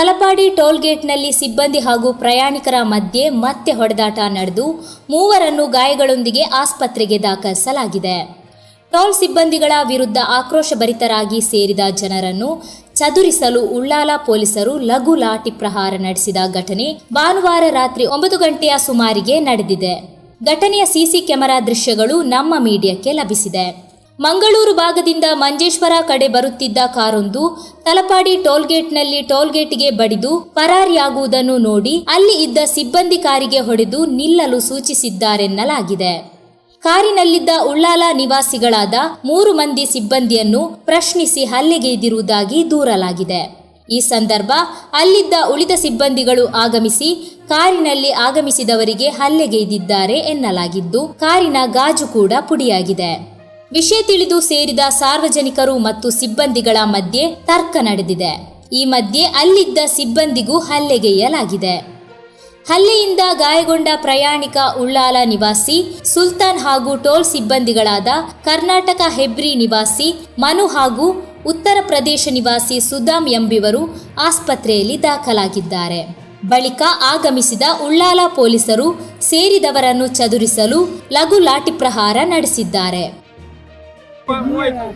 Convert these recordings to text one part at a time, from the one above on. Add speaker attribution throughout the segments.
Speaker 1: ತಲಪಾಡಿ ಟೋಲ್ಗೇಟ್ನಲ್ಲಿ ಸಿಬ್ಬಂದಿ ಹಾಗೂ ಪ್ರಯಾಣಿಕರ ಮಧ್ಯೆ ಮತ್ತೆ ಹೊಡೆದಾಟ ನಡೆದು ಮೂವರನ್ನು ಗಾಯಗಳೊಂದಿಗೆ ಆಸ್ಪತ್ರೆಗೆ ದಾಖಲಿಸಲಾಗಿದೆ. ಟೋಲ್ ಸಿಬ್ಬಂದಿಗಳ ವಿರುದ್ಧ ಆಕ್ರೋಶಭರಿತರಾಗಿ ಸೇರಿದ ಜನರನ್ನು ಚದುರಿಸಲು ಉಳ್ಳಾಲ ಪೊಲೀಸರು ಲಘು ಲಾಠಿ ಪ್ರಹಾರ ನಡೆಸಿದ ಘಟನೆ ಭಾನುವಾರ ರಾತ್ರಿ ಒಂಬತ್ತು ಗಂಟೆಯ ಸುಮಾರಿಗೆ ನಡೆದಿದೆ. ಘಟನೆಯ ಸಿಸಿ ಕ್ಯಾಮೆರಾ ದೃಶ್ಯಗಳು ನಮ್ಮ ಮೀಡಿಯಾಕ್ಕೆ ಲಭಿಸಿದೆ. ಮಂಗಳೂರು ಭಾಗದಿಂದ ಮಂಜೇಶ್ವರ ಕಡೆ ಬರುತ್ತಿದ್ದ ಕಾರೊಂದು ತಲಪಾಡಿ ಟೋಲ್ಗೇಟ್ನಲ್ಲಿ ಟೋಲ್ಗೇಟ್ಗೆ ಬಡಿದು ಪರಾರಿಯಾಗುವುದನ್ನು ನೋಡಿ ಅಲ್ಲಿ ಇದ್ದ ಸಿಬ್ಬಂದಿ ಕಾರಿಗೆ ಹೊಡೆದು ನಿಲ್ಲಲು ಸೂಚಿಸಿದ್ದಾರೆನ್ನಲಾಗಿದೆ. ಕಾರಿನಲ್ಲಿದ್ದ ಉಳ್ಳಾಲ ನಿವಾಸಿಗಳಾದ ಮೂರು ಮಂದಿ ಸಿಬ್ಬಂದಿಯನ್ನು ಪ್ರಶ್ನಿಸಿ ಹಲ್ಲೆಗೈದಿರುವುದಾಗಿ ದೂರಲಾಗಿದೆ. ಈ ಸಂದರ್ಭ ಅಲ್ಲಿದ್ದ ಉಳಿದ ಸಿಬ್ಬಂದಿಗಳು ಆಗಮಿಸಿ ಕಾರಿನಲ್ಲಿ ಆಗಮಿಸಿದವರಿಗೆ ಹಲ್ಲೆಗೈದಿದ್ದಾರೆ ಎನ್ನಲಾಗಿದ್ದು, ಕಾರಿನ ಗಾಜು ಕೂಡ ಪುಡಿಯಾಗಿದೆ. ವಿಷಯ ತಿಳಿದು ಸೇರಿದ ಸಾರ್ವಜನಿಕರು ಮತ್ತು ಸಿಬ್ಬಂದಿಗಳ ಮಧ್ಯೆ ತರ್ಕ ನಡೆದಿದೆ. ಈ ಮಧ್ಯೆ ಅಲ್ಲಿದ್ದ ಸಿಬ್ಬಂದಿಗೂ ಹಲ್ಲೆಗೈಯಲಾಗಿದೆ ಹಲ್ಲೆಯಿಂದ ಗಾಯಗೊಂಡ ಪ್ರಯಾಣಿಕ ಉಳ್ಳಾಲ ನಿವಾಸಿ, ಸುಲ್ತಾನ್ ಹಾಗೂ ಟೋಲ್ ಸಿಬ್ಬಂದಿಗಳಾದ ಕರ್ನಾಟಕ ಹೆಬ್ರಿ ನಿವಾಸಿ ಮನು ಹಾಗೂ ಉತ್ತರ ಪ್ರದೇಶ ನಿವಾಸಿ ಸುದಾಮ್ ಎಂಬಿವರು ಆಸ್ಪತ್ರೆಯಲ್ಲಿ ದಾಖಲಾಗಿದ್ದಾರೆ. ಬಳಿಕ ಆಗಮಿಸಿದ ಉಳ್ಳಾಲ ಪೊಲೀಸರು ಸೇರಿದವರನ್ನು ಚದುರಿಸಲು ಲಘು ಲಾಠಿ ಪ್ರಹಾರ ನಡೆಸಿದ್ದಾರೆ.
Speaker 2: ಮೂವಾಯ್ತು.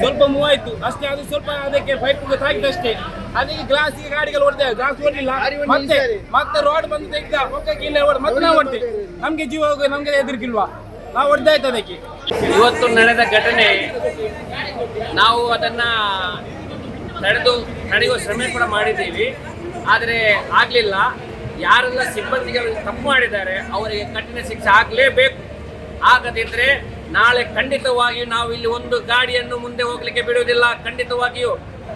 Speaker 2: ಸ್ವಲ್ಪ ಮೂವಾಯ್ತು. ಅಷ್ಟೇ ಅದು ಸ್ವಲ್ಪ ಅದಕ್ಕೆ ಪೈಪ್ ತಾಗಿದಷ್ಟೇ. ಅದಕ್ಕೆ ಗ್ಲಾಸಿಗೆ ಗಾಡಿಗಳು ಹೊಡೆದ ಗ್ಲಾಸ್ ಹೊಡಲಿಲ್ಲ ಮತ್ತೆ ಮತ್ತೆ ರೋಡ್ ಬಂದು ತೆಗ್ದ ಪಕ್ಕಕ್ಕೆ ಇಲ್ಲ ಮತ್ತೆ ನಾವು ಹೊಡ್ದೆ ನಮ್ಗೆ ಜೀವ ಹೋಗಿ ನಮ್ಗೆ ಎದುರಿಗಿಲ್ವಾ ನಾವು ಹೊಡೆದಾಯ್ತು ಅದಕ್ಕೆ.
Speaker 3: ಇವತ್ತು ನಡೆದ ಘಟನೆ ನಾವು ಅದನ್ನ ನಡೆದು ನಡೆಯುವ ಶ್ರಮೆ ಕೂಡ ಮಾಡಿದ್ದೀವಿ. ಆದರೆ ಆಗಲಿಲ್ಲ. ಯಾರೆಲ್ಲ ಸಿಬ್ಬಂದಿಗಳು ತಪ್ಪು ಮಾಡಿದ್ದಾರೆ ಅವರಿಗೆ ಕಠಿಣ ಶಿಕ್ಷೆ ಆಗಲೇಬೇಕು. ಆಗದಿದ್ದರೆ ನಾಳೆ ಖಂಡಿತವಾಗಿಯೂ ನಾವು ಇಲ್ಲಿ ಒಂದು ಗಾಡಿಯನ್ನು ಮುಂದೆ ಹೋಗ್ಲಿಕ್ಕೆ ಬಿಡುವುದಿಲ್ಲ. ಖಂಡಿತವಾಗಿಯೂ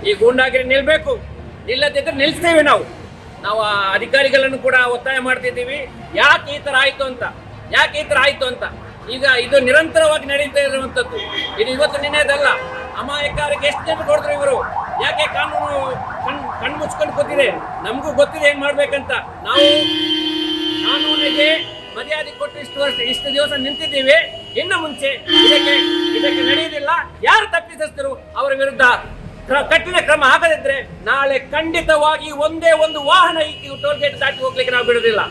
Speaker 3: ಈ ಗೂಂಡಾಗಿರಿ ನಿಲ್ಬೇಕು. ಇಲ್ಲದಿದ್ದರೆ ನಿಲ್ಲಿಸ್ತೇವೆ ನಾವು. ನಾವು ಆ ಅಧಿಕಾರಿಗಳನ್ನು ಕೂಡ ಒತ್ತಾಯ ಮಾಡ್ತಿದ್ದೀವಿ. ಯಾಕೆ ಈ ಥರ ಆಯಿತು ಅಂತ? ಯಾಕೆ ಈ ಥರ ಆಯಿತು ಅಂತ? ಈಗ ಇದು ನಿರಂತರವಾಗಿ ನಡೀತಾ ಇರುವಂಥದ್ದು. ಇದು ಇವತ್ತು ನಿನ್ನೆದಲ್ಲ. ಅಮಾಯಕಾರಿಗೆ ಎಷ್ಟು ಜನ ಕೊಡಿದ್ರು ಇವರು? ಯಾಕೆ ಕಾನೂನು ಕಣ್ ಕಣ್ಣು ಮುಚ್ಕೊಂಡು ಗೊತ್ತಿದೆ ನಮಗೂ ಗೊತ್ತಿದೆ ಏನ್ ಮಾಡ್ಬೇಕಂತ. ನಾವು ಕಾನೂನಿಗೆ ಮರ್ಯಾದೆ ಕೊಟ್ಟು ಇಷ್ಟು ವರ್ಷ, ಇಷ್ಟು ದಿವಸ ನಿಂತಿದ್ದೀವಿ. ಇನ್ನು ಮುಂಚೆ ಇದಕ್ಕೆ ಇದಕ್ಕೆ ನಡೆಯುವುದಿಲ್ಲ. ಯಾರು ತಪ್ಪಿತಸ್ಥರು ಅವರ ವಿರುದ್ಧ ಕಠಿಣ ಕ್ರಮ ಆಗದಿದ್ರೆ ನಾಳೆ ಖಂಡಿತವಾಗಿ ಒಂದೇ ಒಂದು ವಾಹನ ಈ ಟೋಲ್ ಗೇಟ್ ದಾಟಿ ಹೋಗ್ಲಿಕ್ಕೆ ನಾವು ಬಿಡುವುದಿಲ್ಲ.